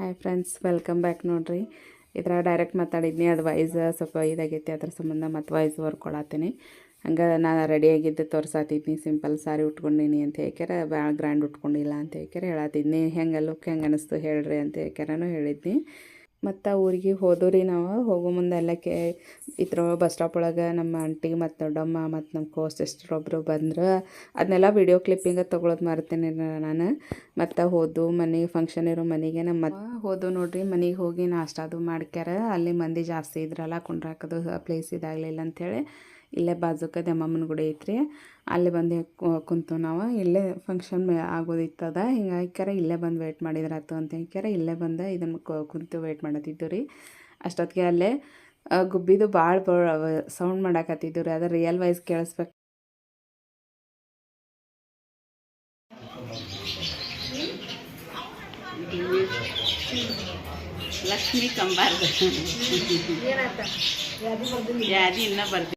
Hi friends welcome back ನೋಡ್ರಿ. ಇದ್ರ direct ಮಾತಾಡಿದ್ನಿ, ಅದು ವಾಯ್ಸ್ ಸ್ವಲ್ಪ ಇದಾಗೈತಿ, ಅದ್ರ ಸಂಬಂಧ ಮತ್ತು ವಾಯ್ಸ್ ಕೊಡತ್ತೀನಿ ಹಂಗೆ ನಾನು ರೆಡಿಯಾಗಿದ್ದು ತೋರ್ಸಾತಿದ್ನಿ ಸಿಂಪಲ್ ಸಾರಿ ಉಟ್ಕೊಂಡೀನಿ ಅಂತ ಹೇಳ್ಕ್ಯಾರ ಭಾಳ ಗ್ರ್ಯಾಂಡ್ ಉಟ್ಕೊಂಡಿಲ್ಲ ಅಂತ ಹೇಳ್ಕ್ಯಾರ ಹೇಳತ್ತಿದ್ನಿ ಹೆಂಗೆ ಲುಕ್ ಹೆಂಗೆ ಅನಿಸ್ತು ಹೇಳ್ರಿ ಅಂತ ಹೇಳ್ಕ್ಯಾರನು ಹೇಳಿದ್ನಿ. ಮತ್ತು ಊರಿಗೆ ಹೋದವು ರೀ ನಾವು. ಹೋಗೋ ಮುಂದೆ ಎಲ್ಲ ಕೇ, ಇದ್ರ ಬಸ್ ಸ್ಟಾಪ್ ಒಳಗೆ ನಮ್ಮ ಆಂಟಿ ಮತ್ತು ದೊಡ್ಡಮ್ಮ ಮತ್ತು ನಮ್ಮ ಕೋ ಸಿಸ್ಟರ್ ಒಬ್ಬರು ಬಂದರು ಅದನ್ನೆಲ್ಲ ವಿಡಿಯೋ ಕ್ಲಿಪ್ಪಿಂಗ ತೊಗೊಳೋದು ಮಾಡ್ತೇನೆ ನಾನು. ಮತ್ತು ಹೋದು ಮನೆಗೆ ಫಂಕ್ಷನ್ ಇರೋ ಮನೆಗೆ ನಮ್ಮ ಹೋದು ನೋಡ್ರಿ, ಮನೆಗೆ ಹೋಗಿ ನಾಷ್ಟ ಅದು ಮಾಡ್ಕ್ಯಾರ. ಅಲ್ಲಿ ಮಂದಿ ಜಾಸ್ತಿ ಇದ್ರಲ್ಲ, ಕುಂಡ್ರಾಕೋದು ಪ್ಲೇಸ್ ಇದಾಗಲಿಲ್ಲ ಅಂಥೇಳಿ ಇಲ್ಲೇ ಬಾಜುಕ ದಮ್ಮಮ್ಮನ ಗುಡಿ ಐತ್ರಿ. ಅಲ್ಲಿ ಬಂದು ಕುಂತು ನಾವು. ಇಲ್ಲೇ ಫಂಕ್ಷನ್ ಆಗೋದಿತ್ತದ. ಹಿಂಗಾಗ್ಯಾರ ಇಲ್ಲೇ ಬಂದು ವೇಟ್ ಮಾಡಿದ್ರಾತು ಅಂತ ಹೇಳ್ಕ್ಯಾರ ಇಲ್ಲೇ ಬಂದು ಇದನ್ನು ಕುಂತು ವೇಟ್ ಮಾಡತ್ತಿದ್ದು ರೀ. ಅಷ್ಟೊತ್ತಿಗೆ ಅಲ್ಲೇ ಗುಬ್ಬಿದು ಭಾಳ ಸೌಂಡ್ ಮಾಡಾಕತ್ತಿದ್ದು ರೀ. ಅದು ರಿಯಲ್ ವೈಸ್ ಕೇಳಿಸ್ಬೇಕು. ಲಕ್ಷ್ಮಿ ಕಂಬಾರ್ದು ಯಾದಿ ಇನ್ನೂ ಬರ್ದಿ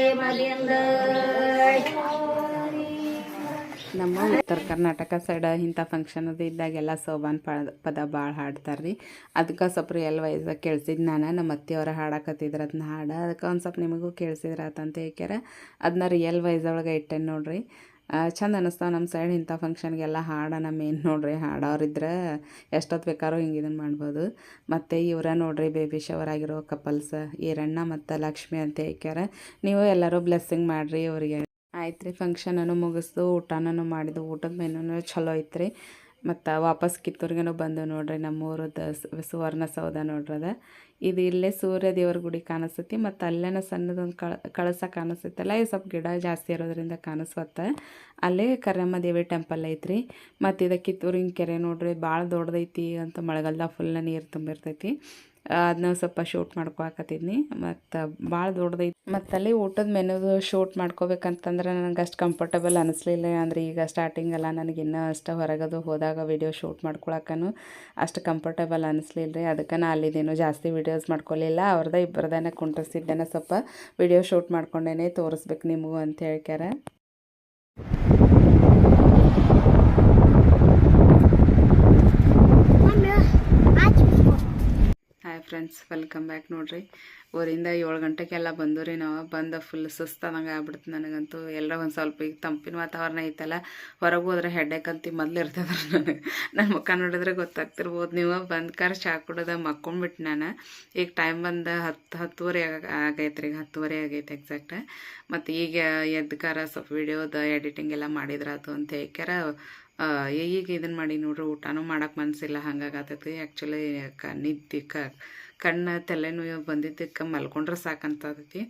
ನಮ್ಮ ಉತ್ತರ ಕರ್ನಾಟಕ ಸೈಡ್ ಇಂಥ ಫಂಕ್ಷನ್ ಅದು ಇದ್ದಾಗೆಲ್ಲ ಸೋಬಾನ್ ಪದ ಪದ ಭಾಳ ಹಾಡ್ತಾರೆ ರೀ ಅದಕ್ಕೆ ಸ್ವಲ್ಪ ಎಲ್ಲ ವಯಸ್ಸಾಗ ಕೇಳಿಸಿದ್ದು ನಾನು. ನಮ್ಮ ಅತ್ತೆಯವ್ರ ಹಾಡಕತ್ತಿದ್ರು ಅದನ್ನ ಹಾಡ. ಅದಕ್ಕೆ ಒಂದು ಸ್ವಲ್ಪ ನಿಮಗೂ ಕೇಳಿಸಿದ್ರಾತಂತ ಹೇಳ್ಕ್ಯಾರ. ಅದನ್ನ ರಿಯಲ್ ವೈಸ್ ಒಳಗೆ ಇಟ್ಟೇನೆ ನೋಡ್ರಿ. ಚಂದ ಅನ್ನಿಸ್ತಾವ ನಮ್ಮ ಸೈಡ್ ಇಂಥ ಫಂಕ್ಷನ್ಗೆಲ್ಲ ಹಾಡ ಮೇನ್ ನೋಡ್ರಿ. ಹಾಡೋರಿದ್ರೆ ಎಷ್ಟೊತ್ತು ಬೇಕಾದ್ರೂ ಹಿಂಗೆ ಇದನ್ನು ಮಾಡ್ಬೋದು. ಮತ್ತು ಇವರ ನೋಡ್ರಿ ಬೇಬಿ ಶವರ್ ಆಗಿರೋ ಕಪಲ್ಸ್ ಈರಣ್ಣ ಮತ್ತು ಲಕ್ಷ್ಮಿ ಅಂತ ಹೇಳ್ಕ್ಯಾರ. ನೀವು ಎಲ್ಲರೂ ಬ್ಲೆಸ್ಸಿಂಗ್ ಮಾಡಿರಿ ಅವರಿಗೆ ಆಯ್ತು ರೀ ಫಂಕ್ಷನನ್ನು ಮುಗಿಸ್ದು, ಊಟನೂ ಮಾಡಿದ್ದು ಊಟದ ಮೆನುನು ಚಲೋ ಐತೆ ರೀ ಮತ್ತು ವಾಪಸ್ ಕಿತ್ತೂರಿಗೆನೂ ಬಂದು ನೋಡ್ರಿ ನಮ್ಮೂರದ್ದು ಸುವರ್ಣ ಸೌಧ ನೋಡ್ರಿ ಅದ. ಇದು ಇಲ್ಲೇ ಸೂರ್ಯ ದೇವ್ರ ಗುಡಿ ಕಾಣಿಸ್ತೈತಿ, ಮತ್ತು ಅಲ್ಲೇನ ಸಣ್ಣದೊಂದು ಕಳ, ಕಳಸ ಕಾಣಿಸ್ತೈತಲ್ಲ ಈ ಸ್ವಲ್ಪ ಗಿಡ ಜಾಸ್ತಿ ಇರೋದ್ರಿಂದ ಕಾಣಿಸ್ವತ್ತ. ಅಲ್ಲೇ ಕರ್ಯಮ್ಮ ದೇವಿ ಟೆಂಪಲ್ ಐತ್ರಿ. ಮತ್ತು ಇದು ಕಿತ್ತೂರಿನ ಕೆರೆ ನೋಡ್ರಿ ಭಾಳ ದೊಡ್ಡದೈತಿ ಅಂತ ಮಳೆಗಾಲದಾಗ ಫುಲ್ ನೀರು ತುಂಬಿರ್ತೈತಿ. ಅದನ್ನ ಸ್ವಲ್ಪ ಶೂಟ್ ಮಾಡ್ಕೊಳಕತ್ತಿದ್ನಿ. ಮತ್ತು ಭಾಳ ದೊಡ್ಡದೈತಿ. ಮತ್ತು ಅಲ್ಲಿ ಊಟದ ಮೆನುದು ಶೂಟ್ ಮಾಡ್ಕೋಬೇಕಂತಂದ್ರೆ ನನಗೆ ಅಷ್ಟು ಕಂಫರ್ಟಬಲ್ ಅನಿಸ್ಲಿಲ್ಲ. ಅಂದರೆ ಈಗ ಸ್ಟಾರ್ಟಿಂಗ್ ಎಲ್ಲ ನನಗೆ ಇನ್ನೂ ಅಷ್ಟು ಹೊರಗದು ಹೋದಾಗ ವೀಡಿಯೋ ಶೂಟ್ ಮಾಡ್ಕೊಳಕ್ಕೂ ಅಷ್ಟು ಕಂಫರ್ಟಬಲ್ ಅನಿಸ್ಲಿಲ್ಲ ರೀ ಅದಕ್ಕೆ ನಾ ಅಲ್ಲಿದೇನು ಜಾಸ್ತಿ ವಿಡಿಯೋಸ್ ಮಾಡ್ಕೊಲಿಲ್ಲ. ಅವ್ರದ್ದ ಇಬ್ಬರದನ್ನ ಕುಂಟಿಸಿದ್ದೇನೆ ಸ್ವಲ್ಪ ವಿಡಿಯೋ ಶೂಟ್ ಮಾಡ್ಕೊಂಡೇನೆ ತೋರಿಸ್ಬೇಕು ನಿಮಗೂ ಅಂತ ಹೇಳ್ಕ್ಯಾರ ಹಾಯ್ ಫ್ರೆಂಡ್ಸ್ ವೆಲ್ಕಮ್ ಬ್ಯಾಕ್ ನೋಡ್ರಿ ಊರಿಂದ ಏಳು ಗಂಟೆಗೆಲ್ಲ ರೀ ನಾವು. ಬಂದ ಫುಲ್ ಸುಸ್ತಾದಂಗೆ ಆಗ್ಬಿಡ್ತು ನನಗಂತೂ. ಎಲ್ಲ ಒಂದು ಸ್ವಲ್ಪ ಈಗ ತಂಪಿನ ವಾತಾವರಣ ಐತಲ್ಲ, ಹೊರಗೆ ಹೋದ್ರೆ ಹೆಡ್ಡೇಕ್ ಅಂತ ಮೊದಲು ಇರ್ತದೆ ನನಗೆ. ನನ್ನ ಮುಖ ನೋಡಿದ್ರೆ ಗೊತ್ತಾಗ್ತಿರ್ಬೋದು. ನೀವು ಬಂದು ಕಾರ್ ಚಾ ಕುಡೋದ ಮಕ್ಕೊಂಬಿಟ್ಟು ನಾನು. ಈಗ ಟೈಮ್ ಬಂದು ಹತ್ತು, ಹತ್ತುವರೆ ಆಗ- ಆಗೈತೆ ರೀ ಹತ್ತುವರೆ ಆಗೈತೆ ಎಕ್ಸಾಕ್ಟ್ ಮತ್ತು ಈಗ ಎದ್ದು ಕಾರ ಸ್ವಲ್ಪ ವಿಡಿಯೋದ ಎಡಿಟಿಂಗ್ ಎಲ್ಲ ಮಾಡಿದ್ರಾತು ಅಂತ ಹೇಳ್ಕ್ಯಾರ ಈಗ ಇದನ್ನು ಮಾಡಿ ನೋಡ್ರಿ ಊಟನೂ ಮಾಡಕ್ಕೆ ಮನಸ್ಸಿಲ್ಲ ಹಂಗಾಗತ್ತೈತಿ ಆ್ಯಕ್ಚುಲಿ ಕ, ನಿದ್ದೆ ಕ ಕಣ್ಣು ತಲೆನೋವು ಬಂದಿದ್ದಕ್ಕೆ ಮಲ್ಕೊಂಡ್ರೆ ಸಾಕಂತದಕ್ಕೆ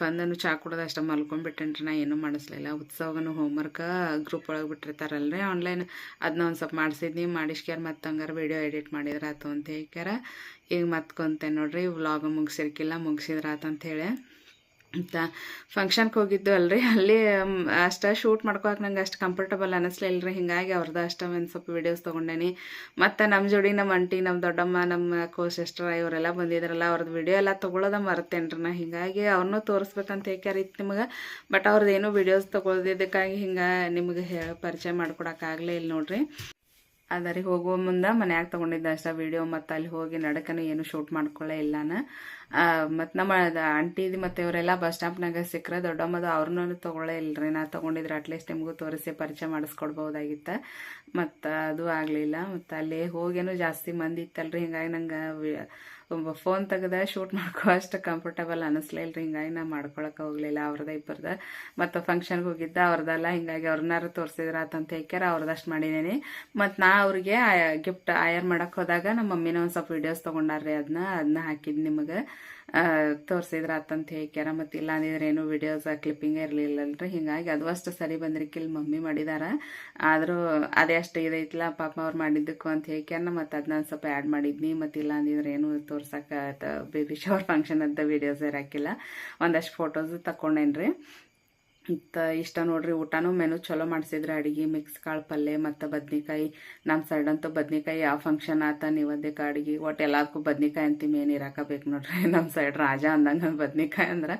ಬಂದನು ಚಾ ಕುಡ್ದು ಅಷ್ಟೇ ಮಲ್ಕೊಂಡ್ಬಿಟ್ಟೇನ್ರಿ, ನಾ ಏನೂ ಮಾಡಿಸ್ಲಿಲ್ಲ. ಉತ್ಸವನು ಹೋಮ್ವರ್ಕ ಗ್ರೂಪ್ ಒಳಗೆ ಬಿಟ್ಟಿರ್ತಾರಲ್ರಿ ಆನ್ಲೈನ್ ಅದನ್ನ ಒಂದು ಸ್ವಲ್ಪ ಮಾಡಿಸಿದ್ನಿ, ಮಾಡಿಸ್ಕ್ಯಾರ ಮತ್ತು ಹಂಗಾರ ವಿಡಿಯೋ ಎಡಿಟ್ ಮಾಡಿದ್ರಾತು ಅಂತ ಹೇಳ್ಕ್ಯಾರ. ಈಗ ಮತ್ಕೊಂತೆ ನೋಡ್ರಿ ವ್ಲಾಗ್ ಮುಗಿಸಿರ್ಕಿಲ್ಲ ಮುಗಿಸಿದ್ರಾತಂತ ಹೇಳಿ. ಮತ್ತು ಫಂಕ್ಷನ್ಗೆ ಹೋಗಿದ್ದು ಅಲ್ರಿ. ಅಲ್ಲಿ ಅಷ್ಟು ಶೂಟ್ ಮಾಡ್ಕೊಳಕ್ಕೆ ನಂಗೆ ಅಷ್ಟು ಕಂಫರ್ಟಬಲ್ ಅನ್ನಿಸ್ಲಿಲ್ಲ ರೀ ಹಿಂಗಾಗಿ ಅವ್ರದ್ದು ಅಷ್ಟು ಒಂದು ಸ್ವಲ್ಪ ವೀಡಿಯೋಸ್ ತೊಗೊಂಡೇನಿ. ಮತ್ತು ನಮ್ಮ ಜೋಡಿ ನಮ್ಮ ಅಂಟಿ ನಮ್ಮ ದೊಡ್ಡಮ್ಮ, ನಮ್ಮ ಕೋ ಸಿಸ್ಟರ್ ಇವರೆಲ್ಲ ಬಂದಿದ್ರಲ್ಲ ಅವ್ರದ್ದು ವಿಡಿಯೋ ಎಲ್ಲ ತೊಗೊಳೋದ ಮರ್ತೇನೆ ರೀ ನಾ. ಹಿಂಗಾಗಿ ಅವ್ರನ್ನೂ ತೋರಿಸ್ಬೇಕಂತ ಹೇಳ್ಕ್ಯಾರಿತ್ತು ನಿಮಗೆ. ಬಟ್ ಅವ್ರದ್ದು ಏನೂ ವಿಡಿಯೋಸ್ ತೊಗೊಳ್ದಿದ್ದಕ್ಕಾಗಿ ಹಿಂಗೆ ನಿಮಗೆ ಹೇಳಿ ಪರಿಚಯ ಮಾಡ್ಕೊಡೋಕ್ಕಾಗಲೇ ಇಲ್ಲ ನೋಡ್ರಿ. ಅದರಿ ಹೋಗುವ ಮುಂದೆ ಮನ್ಯಾಗ ತೊಗೊಂಡಿದ್ದೆ ಅಷ್ಟೇ ವೀಡಿಯೋ ಮತ್ತು ಅಲ್ಲಿ ಹೋಗಿ ನಡಕನೂ ಏನು ಶೂಟ್ ಮಾಡ್ಕೊಳ್ಳೇ ಇಲ್ಲಾನ. ಮತ್ತು ನಮ್ಮ ಆಂಟಿದು ಮತ್ತು ಇವರೆಲ್ಲ ಬಸ್ ಸ್ಟಾಪ್ನಾಗ ಸಿಕ್ಕರೆ ದೊಡ್ಡಮ್ಮದು ಅವ್ರನ್ನೂ ತೊಗೊಳ್ಳೇ ಇಲ್ಲರಿ ನಾ ತೊಗೊಂಡಿದ್ರೆ ಅಟ್ಲೀಸ್ಟ್ ನಿಮಗೂ ತೋರಿಸಿ, ಪರಿಚಯ ಮಾಡಿಸ್ಕೊಡ್ಬೋದಾಗಿತ್ತು ಮತ್ತು ಅದು ಆಗಲಿಲ್ಲ. ಮತ್ತು ಅಲ್ಲಿ ಹೋಗೇನು ಜಾಸ್ತಿ ಮಂದಿ ಇತ್ತಲ್ರಿ. ಹಿಂಗಾಗಿ ನಂಗೆ ಫೋನ್ ತೆಗೆದ ಶೂಟ್ ಮಾಡ್ಕೋ ಅಷ್ಟು ಕಂಫರ್ಟಬಲ್ ಅನಿಸ್ಲಿಲ್ಲ ಹಿಂಗಾಗಿ ನಾ ಮಾಡ್ಕೊಳಕ್ಕೆ ಹೋಗಲಿಲ್ಲ ಅವ್ರದ, ಇಬ್ಬರದ. ಮತ್ತು ಫಂಕ್ಷನ್ಗೆ ಹೋಗಿದ್ದ ಅವ್ರದ್ದೆಲ್ಲ ಹಿಂಗಾಗಿ ಅವ್ರನ್ನಾರು ತೋರಿಸಿದ್ರ ಅಂತ ಹೇಳ್ಕ್ಯಾರ, ಅವ್ರದಷ್ಟು ಮಾಡಿದ್ದೀನಿ ಮತ್ತು ನಾ ಅವ್ರಿಗೆ ಗಿಫ್ಟ್ ಆಯರ್ ಮಾಡೋಕ್ಕೆ ಹೋದಾಗ ನಮ್ಮ ಮಮ್ಮಿನ ಒಂದು ಸ್ವಲ್ಪ ವೀಡಿಯೋಸ್ ತೊಗೊಂಡಾರ್ರಿ ಅದನ್ನ ಅದನ್ನ ಹಾಕಿದ್ದು ನಿಮಗೆ. ತೋರಿಸಿದ್ರ ಆತಂತ ಹೇಳ್ಕ್ಯಾರ ಮತ್ತು ಇಲ್ಲ ಅಂದಿದ್ರೆ ಏನು ವಿಡಿಯೋಸ್ ಕ್ಲಿಪ್ಪಿಂಗ್ ಇರಲಿಲ್ಲಲ್ರಿ. ಹಿಂಗಾಗಿ ಅದು ಅಷ್ಟು ಸರಿ ಬಂದ್ರಿಕಿಲ್ ಮಮ್ಮಿ ಮಾಡಿದಾರ. ಆದರೂ ಅದೇ ಅಷ್ಟು ಇದೈತಿಲ್ಲ ಪಾಪ ಅವ್ರು ಮಾಡಿದ್ದಕ್ಕೂ ಅಂತ ಹೇಳ್ಕ್ಯಾರ ಮತ್ತು ಅದನ್ನ ಸ್ವಲ್ಪ ಆ್ಯಡ್ ಮಾಡಿದ್ನಿ. ಮತ್ತು ಇಲ್ಲ ಅಂದಿದ್ರೆ ಏನು ತೋರ್ಸಕ್ಕೆ ಬೇಬಿ ಶವರ್ ಫಂಕ್ಷನ್ ಅಂತ ವೀಡಿಯೋಸ್ ಇರಾಕಿಲ್ಲ. ಒಂದಷ್ಟು ಫೋಟೋಸ್ ತಕೊಂಡೇನ್ರಿ. ಮತ್ತು ಇಷ್ಟ ನೋಡ್ರಿ. ಊಟನೂ ಮೆನು ಚಲೋ ಮಾಡಿಸಿದ್ರೆ ಅಡಿಗೆ ಮಿಕ್ಸ್ ಕಾಳು ಪಲ್ಯ ಮತ್ತು ಬದ್ನಿಕಾಯಿ. ನಮ್ಮ ಸೈಡ್ ಅಂತೂ ಬದ್ನಿಕಾಯಿ ಯಾವ ಫಂಕ್ಷನ್ ಆತ ನೀವದಕ್ಕೆ ಅಡುಗೆ ಒಟ್ಟು ಎಲ್ಲದಕ್ಕೂ ಬದ್ನಿಕಾಯಿ ಅಂತ ಮೇನ್ ಇರಾಕಬೇಕು ನೋಡ್ರಿ. ನಮ್ಮ ಸೈಡ್ ರಾಜ ಅಂದಂಗೆ ಬದ್ನಿಕಾಯಿ ಅಂದ್ರೆ,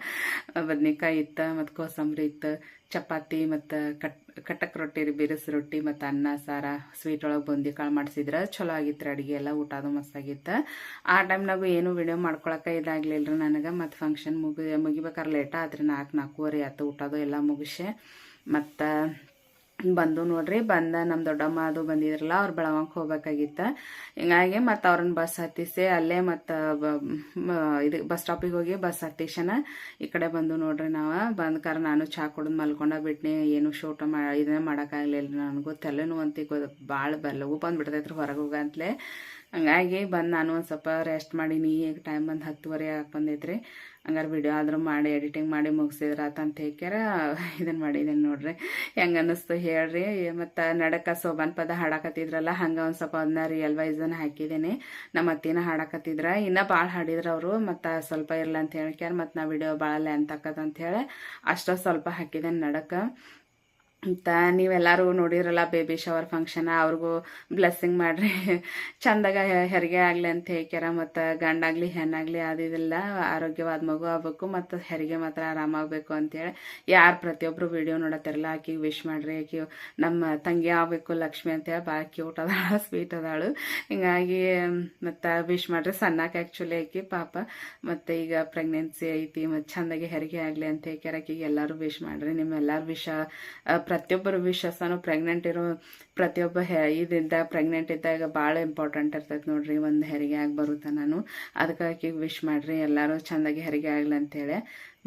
ಬದ್ನಿಕಾಯಿ ಇತ್ತು ಮತ್ತು ಕೋಸಂಬರಿ ಇತ್ತು, ಚಪಾತಿ ಮತ್ತು ಕಟ್ ಕಟಕ್ ರೊಟ್ಟಿ ರೀ, ಬಿರುಸು ರೊಟ್ಟಿ ಮತ್ತು ಅನ್ನ, ಸಾರ ಸ್ವೀಟ್ ಒಳಗೆ ಬೂಂದಿ ಕಾಳು ಮಾಡಿಸಿದ್ರೆ ಚಲೋ ಆಗಿತ್ತು ಅಡುಗೆ ಎಲ್ಲ ಊಟ ಅದು ಮಸ್ತಾಗಿತ್ತು ಆ ಟೈಮ್ನಾಗೂ ಏನು ವಿಡಿಯೋ ಮಾಡ್ಕೊಳಕ್ಕೆ ಇದಾಗಲಿಲ್ಲ ರೀ ನನಗೆ, ಮತ್ತು ಫಂಕ್ಷನ್ ಮುಗಿ ಮುಗಿಬೇಕಾದ್ರೆ ಲೇಟ್ ಆತ್ರಿ ನಾಲ್ಕು ನಾಲ್ಕೂವರೆ ಆಯ್ತು ಊಟದು ಎಲ್ಲ ಮುಗಿಸಿ ಮತ್ತು ಬಂದು ನೋಡ್ರಿ, ಬಂದ ನಮ್ಮ ದೊಡ್ಡಮ್ಮ ಅದು ಬಂದಿದ್ರಲ್ಲ, ಅವ್ರು ಬೆಳವಂಗ್ ಹೋಗ್ಬೇಕಾಗಿತ್ತ. ಹಿಂಗಾಗಿ ಮತ್ತು ಅವ್ರನ್ನ ಬಸ್ ಹತ್ತಿಸಿ ಅಲ್ಲೇ ಮತ್ತು ಇದು ಬಸ್ ಸ್ಟಾಪಿಗೆ ಹೋಗಿ ಬಸ್ ಹತ್ತಿಸನ ಈ ಕಡೆ ಬಂದು ನೋಡ್ರಿ ನಾವು. ಬಂದ ಕಾರ ನಾನು ಚಾ ಕುಡಿದ್ ಮಲ್ಕೊಂಡ ಬಿಟ್ನಿ. ಏನು ಶೂಟ ಮಾ, ಇದನ್ನೇ ಮಾಡೋಕ್ಕಾಗಲಿಲ್ಲ ನನಗೂ. ತಲೆನೋವು ಅಂತ ಭಾಳ ಬಲ್ಲಗು ಬಂದ್ಬಿಡ್ತೈತ್ರಿ ಹೊರಗೆ ಹೋಗಂತಲೇ. ಹಂಗಾಗಿ ಬಂದು ನಾನು ಒಂದು ಸ್ವಲ್ಪ ರೆಸ್ಟ್ ಮಾಡೀನಿ, ಈಗ ಟೈಮ್ ಬಂದು ಹತ್ತುವರೆ ಬಂದೈತ್ರಿ? ಹಂಗಾರೆ ವಿಡಿಯೋ ಆದರೂ ಮಾಡಿ ಎಡಿಟಿಂಗ್ ಮಾಡಿ ಮುಗಿಸಿದ್ರ ಅಂತ ಹೇಳ್ಕ್ಯಾರ ಇದನ್ನು ಮಾಡಿದ್ದೀನಿ ನೋಡ್ರಿ. ಹೆಂಗೆ ಅನ್ನಿಸ್ತು ಹೇಳ್ರಿ? ಮತ್ತು ನಡಕ ಸೋಬಾನ್ ಪದ ಹಾಡಾಕತ್ತಿದ್ರಲ್ಲ, ಹಂಗೆ ಒಂದು ಸ್ವಲ್ಪ ಅದನ್ನ ರಿಯಲ್ ವೈಸನ್ನು ಹಾಕಿದ್ದೀನಿ ನಮ್ಮ ಅತ್ತಿನ ಹಾಡಕತ್ತಿದ್ರ, ಇನ್ನೂ ಭಾಳ ಹಾಡಿದ್ರು ಅವರು, ಮತ್ತು ಸ್ವಲ್ಪ ಇರಲ್ಲ ಅಂತ ಹೇಳ್ಕ್ಯಾರ ಮತ್ತು ನಾ ವಿಡಿಯೋ ಭಾಳ ಲೆಂತ್ ಹೇಳಿ ಅಷ್ಟೋ ಸ್ವಲ್ಪ ಹಾಕಿದ್ದೇನೆ ನಡಕ. ಅಂತ ನೀವೆಲ್ಲರೂ ನೋಡಿರಲ್ಲ ಬೇಬಿ ಶವರ್ ಫಂಕ್ಷನ್ ಅವ್ರಿಗೂ ಬ್ಲೆಸ್ಸಿಂಗ್ ಮಾಡ್ರಿ. ಚಂದಾಗ ಹೆರಿಗೆ ಆಗಲಿ ಅಂತ ಹೇಳ್ಕ್ಯಾರ, ಮತ್ತು ಗಂಡಾಗಲಿ ಹೆಣ್ಣಾಗಲಿ ಇದೆಲ್ಲ. ಆರೋಗ್ಯವಾದ ಮಗು ಆಗ್ಬೇಕು, ಮತ್ತು ಹೆರಿಗೆ ಮಾತ್ರ ಆರಾಮಾಗಬೇಕು ಅಂತೇಳಿ ಯಾರು ಪ್ರತಿಯೊಬ್ಬರು ವಿಡಿಯೋ ನೋಡತ್ತಿರಲ್ಲ ಆಕಿಗೆ ವಿಶ್ ಮಾಡ್ರಿ, ಆಕಿ ನಮ್ಮ ತಂಗಿ ಆಗಬೇಕು, ಲಕ್ಷ್ಮಿ ಅಂತೇಳಿ ಭಾಳ ಕ್ಯೂಟ್ ಅದಾಳ ಸ್ವೀಟ್ ಅದಾಳು. ಹಿಂಗಾಗಿ, ಮತ್ತು ವಿಶ್ ಮಾಡ್ರಿ ಸಣ್ಣಕ್ಕೆ ಆ್ಯಕ್ಚುಲಿ ಆಕಿ ಪಾಪ. ಮತ್ತು ಈಗ ಪ್ರೆಗ್ನೆನ್ಸಿ ಐತಿ, ಮತ್ತು ಚಂದಾಗಿ ಹೆರಿಗೆ ಆಗಲಿ ಅಂತ ಹೇಳ್ಕ್ಯಾರ, ಆಕಿಗೆ ಎಲ್ಲರೂ ವಿಶ್ ಮಾಡ್ರಿ. ನಿಮ್ಮೆಲ್ಲರ ವಿಷ ಪ್ರತಿಯೊಬ್ಬರ ವಿಶ್ವಾಸನೂ ಪ್ರೆಗ್ನೆಂಟ್ ಇರೋ ಪ್ರತಿಯೊಬ್ಬ ಹೆ ಇದಿದ್ದ ಪ್ರೆಗ್ನೆಂಟ್ ಇದ್ದಾಗ ಭಾಳ ಇಂಪಾರ್ಟೆಂಟ್ ಇರ್ತೈತೆ ನೋಡ್ರಿ, ಒಂದು ಹೆರಿಗೆ ಆಗಿ ಬರುತ್ತೆ ನಾನು. ಅದಕ್ಕಾಗಿ ವಿಶ್ ಮಾಡಿರಿ, ಎಲ್ಲರೂ ಚೆಂದಾಗಿ ಹೆರಿಗೆ ಆಗಲಿ ಅಂತೇಳಿ.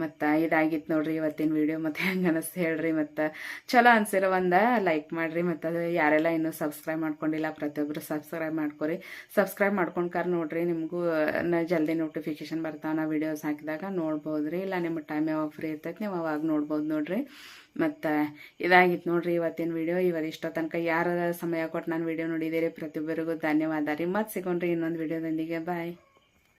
ಮತ್ತು ಇದಾಗಿತ್ತು ನೋಡ್ರಿ ಇವತ್ತಿನ ವಿಡಿಯೋ ಮತ್ತು ಹೆಂಗೆ ಅನಿಸ್ತು ಹೇಳ್ರಿ ಮತ್ತು. ಚಲೋ ಅನ್ಸಿರೋ ಒಂದು ಲೈಕ್ ಮಾಡಿರಿ ಮತ್ತು ಯಾರೆಲ್ಲ ಇನ್ನೂ ಸಬ್ಸ್ಕ್ರೈಬ್ ಮಾಡ್ಕೊಂಡಿಲ್ಲ ಪ್ರತಿಯೊಬ್ಬರು ಸಬ್ಸ್ಕ್ರೈಬ್ ಮಾಡ್ಕೊರಿ. ಸಬ್ಸ್ಕ್ರೈಬ್ ಮಾಡ್ಕೊಂಡ್ಕಾರ ನೋಡ್ರಿ ನಿಮಗೂ ಜಲ್ದಿ ನೋಟಿಫಿಕೇಶನ್ ಬರ್ತಾವೆ ನಾ ವಿಡಿಯೋಸ್ ಹಾಕಿದಾಗ ನೋಡ್ಬೋದು ರೀ ಇಲ್ಲ ನಿಮ್ಮ ಟೈಮ್ ಯಾವಾಗ ಫ್ರೀ ಇರ್ತೈತೆ ನೀವು ಅವಾಗ ನೋಡ್ಬೋದು ನೋಡ್ರಿ. ಮತ್ತು ಇದಾಗಿತ್ತು ನೋಡ್ರಿ ಇವತ್ತಿನ ವಿಡಿಯೋ ಇವತ್ತು ಇಷ್ಟೋ ತನಕ ಯಾರ ಸಮಯ ಕೊಟ್ಟು ನಾನು ವಿಡಿಯೋ ನೋಡಿದ್ದೀರಿ ಪ್ರತಿಯೊಬ್ಬರಿಗೂ ಧನ್ಯವಾದ ರೀ. ಮತ್ತೆ ಸಿಗೋಣ್ರಿ ಇನ್ನೊಂದು ವಿಡಿಯೋದೊಂದಿಗೆ ಬಾಯ್